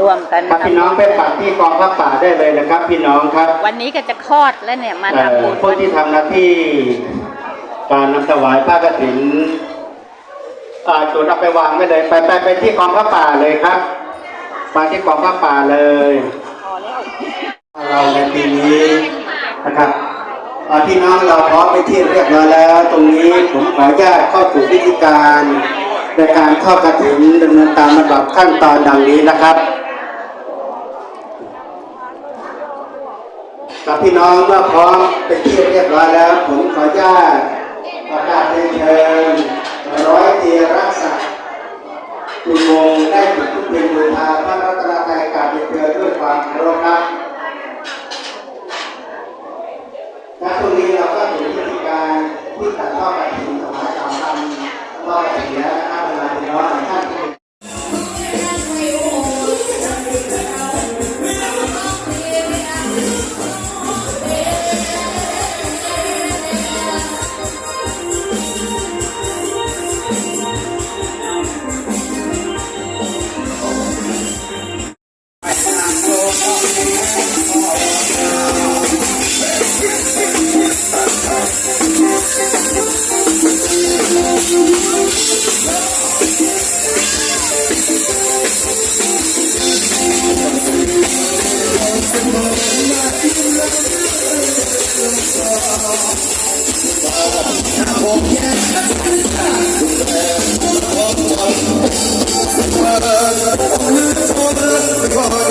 รวมกันครับพี่น้องไปปักที่กองพระป่าได้เลยนะครับ พี่น้องครับ วันนี้ก็จะคลอดแล้วเนี่ยมาเอ่อทำบุญผู้ที่ทำหน้าที่การนำถวายผ้ากฐินอ่าจุดเอาไปวางไว้เลย ไปไปไปที่กองพระป่าเลยครับมาที่กองพระป่าเลยเราในปีนี้นะครับอ่าพี่น้องเราพร้อมไปที่เรียบร้อยแล้ว ตรงนี้ผมขออนุญาตเข้าสู่พิธีการในการทอดกฐินดำเนินตามลำดับขั้นตอนดังนี้นะครับ กับพี่น้องเมื่อพร้อมเป็นที่เรียบร้อยแล้ว ผมขออนุญาตประกาศเรียนเชิญร้อยเตียรักษาคุณวงได้จุดทุกเพียงบูชาพระรัตนตรัยกราบเรียนเชิญด้วยความเคารพครับและตรงนี้เราก็ถึงพิธีการที่ตัดทอดกระถิ่น Oh,